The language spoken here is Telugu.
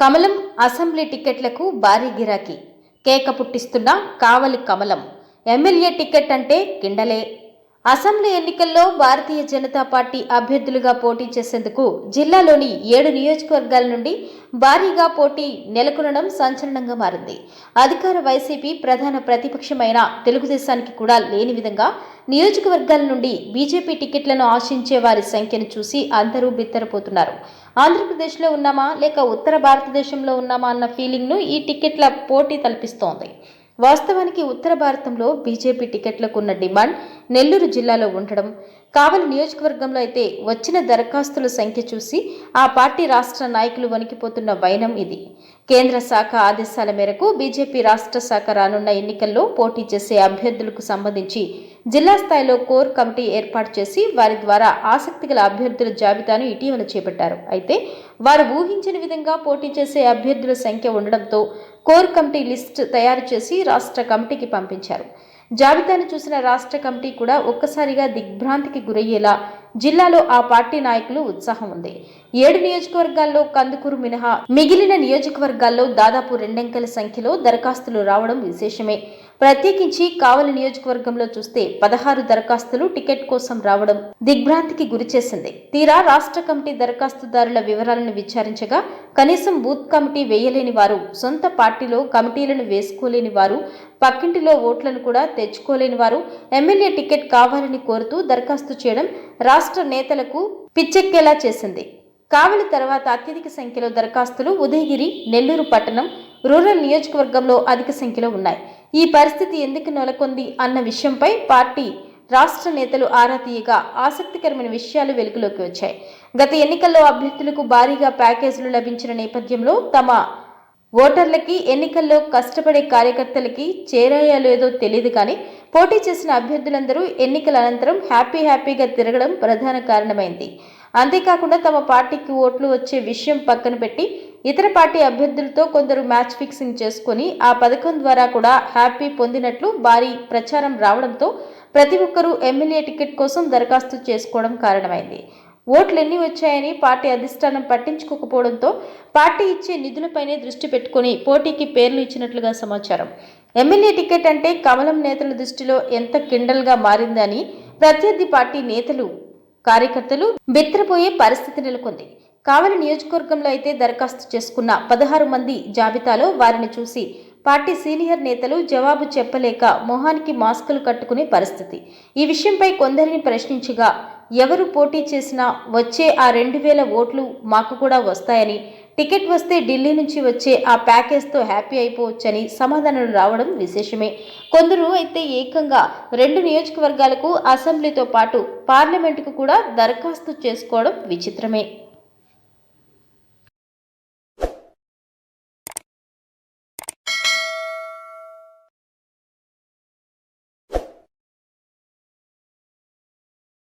కమలం అసెంబ్లీ టికెట్లకు భారీ గిరాకీ. కేక పుట్టిస్తున్న కావలి కమలం. ఎమ్మెల్యే టికెట్ అంటే కిండలే. అసెంబ్లీ ఎన్నికల్లో భారతీయ జనతా పార్టీ అభ్యర్థులుగా పోటీ చేసేందుకు జిల్లాలోని ఏడు నియోజకవర్గాల నుండి భారీగా పోటీ నెలకొనడం సంచలనంగా మారింది. అధికార వైసీపీ ప్రధాన ప్రతిపక్షమైన తెలుగుదేశానికి కూడా లేని విధంగా నియోజకవర్గాల నుండి బీజేపీ టికెట్లను ఆశించే వారి సంఖ్యను చూసి అందరూ బిత్తరపోతున్నారు. ఆంధ్రప్రదేశ్లో ఉన్నామా లేక ఉత్తర భారతదేశంలో ఉన్నామా అన్న ఫీలింగ్ను ఈ టికెట్ల పోటీ తలపిస్తోంది. వాస్తవానికి ఉత్తర భారతంలో బీజేపీ టికెట్లకు ఉన్న డిమాండ్ నెల్లూరు జిల్లాలో ఉండడం కావలి నియోజకవర్గంలో అయితే వచ్చిన దరఖాస్తుల సంఖ్య చూసి ఆ పార్టీ రాష్ట్ర నాయకులు వణికిపోతున్న వైనం ఇది. కేంద్ర శాఖ ఆదేశాల మేరకు బీజేపీ రాష్ట్ర శాఖ రానున్న ఎన్నికల్లో పోటీ చేసే అభ్యర్థులకు సంబంధించి జిల్లా స్థాయిలో కోర్ కమిటీ ఏర్పాటు చేసి వారి ద్వారా ఆసక్తి గల అభ్యర్థుల జాబితాను ఇటీవల చేపట్టారు. అయితే వారు ఊహించని విధంగా పోటీ చేసే అభ్యర్థుల సంఖ్య ఉండడంతో కోర్ కమిటీ లిస్ట్ తయారు చేసి రాష్ట్ర కమిటీకి పంపించారు. జాబితాను చూసిన రాష్ట్ర కమిటీ కూడా ఒక్కసారిగా దిగ్భ్రాంతికి గురయ్యేలా జిల్లాలో ఆ పార్టీ నాయకులు ఉత్సాహం ఉంది. ఏడు నియోజకవర్గాల్లో కందుకూరు మినహా మిగిలిన నియోజకవర్గాల్లో దాదాపు రెండంకెల సంఖ్యలో దరఖాస్తులు రావడం విశేషమే. ప్రత్యేకించి కావలి నియోజకవర్గంలో చూస్తే పదహారు దరఖాస్తులు టికెట్ కోసం రావడం దిగ్భ్రాంతికి గురిచేసింది తీరా రాష్ట్ర కమిటీ దరఖాస్తుదారుల వివరాలను విచారించగా కనీసం బూత్ కమిటీ వేయలేని వారు సొంత పార్టీలో కమిటీలను వేసుకోలేని వారు పక్కింటిలో ఓట్లను కూడా తెచ్చుకోలేని వారు ఎమ్మెల్యే టికెట్ కావాలని కోరుతూ దరఖాస్తు చేయడం రాష్ట్ర నేతలకు పిచ్చెక్కేలా చేసింది. కావలి తర్వాత అత్యధిక సంఖ్యలో దరఖాస్తులు ఉదయగిరి నెల్లూరు పట్టణం రూరల్ నియోజకవర్గంలో అధిక సంఖ్యలో ఉన్నాయి. ఈ పరిస్థితి ఎందుకు నెలకొంది అన్న విషయంపై పార్టీ రాష్ట్ర నేతలు ఆరా తీయగా ఆసక్తికరమైన విషయాలు వెలుగులోకి వచ్చాయి. గత ఎన్నికల్లో అభ్యర్థులకు భారీగా ప్యాకేజీలు లభించిన నేపథ్యంలో తమ ఓటర్లకి ఎన్నికల్లో కష్టపడే కార్యకర్తలకి చేరాయో లేదో తెలియదు కానీ పోటీ చేసిన అభ్యర్థులందరూ ఎన్నికల అనంతరం హ్యాపీ హ్యాపీగా తిరగడం ప్రధాన కారణమైంది. అంతేకాకుండా తమ పార్టీకి ఓట్లు వచ్చే విషయం పక్కన పెట్టి ఇతర పార్టీ అభ్యర్థులతో కొందరు మ్యాచ్ ఫిక్సింగ్ చేసుకొని ఆ పథకం ద్వారా కూడా హ్యాపీ పొందినట్లు భారీ ప్రచారం రావడంతో ప్రతి ఒక్కరూ ఎమ్మెల్యే టికెట్ కోసం దరఖాస్తు చేసుకోవడం కారణమైంది. ఓట్లు ఎన్ని వచ్చాయని పార్టీ అధిష్టానం పట్టించుకోకపోవడంతో పార్టీ ఇచ్చే నిధులపైనే దృష్టి పెట్టుకుని పోటీకి పేర్లు ఇచ్చినట్లుగా సమాచారం. ఎమ్మెల్యే టికెట్ అంటే కమలం నేతల దృష్టిలో ఎంత కిండల్గా మారిందని ప్రత్యర్థి పార్టీ నేతలు కార్యకర్తలు బెత్తరపోయే పరిస్థితి నెలకొంది. కావలి నియోజకవర్గంలో అయితే దరఖాస్తు చేసుకున్న పదహారు మంది జాబితాలో వారిని చూసి పార్టీ సీనియర్ నేతలు జవాబు చెప్పలేక మొహానికి మాస్కులు కట్టుకునే పరిస్థితి. ఈ విషయంపై కొందరిని ప్రశ్నించగా ఎవరు పోటీ చేసినా వచ్చే ఆ రెండు వేల ఓట్లు మాకు కూడా వస్తాయని టికెట్ వస్తే ఢిల్లీ నుంచి వచ్చే ఆ ప్యాకేజ్తో హ్యాపీ అయిపోవచ్చని సమాధానాలు రావడం విశేషమే. కొందరు అయితే ఏకంగా రెండు నియోజకవర్గాలకు అసెంబ్లీతో పాటు పార్లమెంటుకు కూడా దరఖాస్తు చేసుకోవడం విచిత్రమే.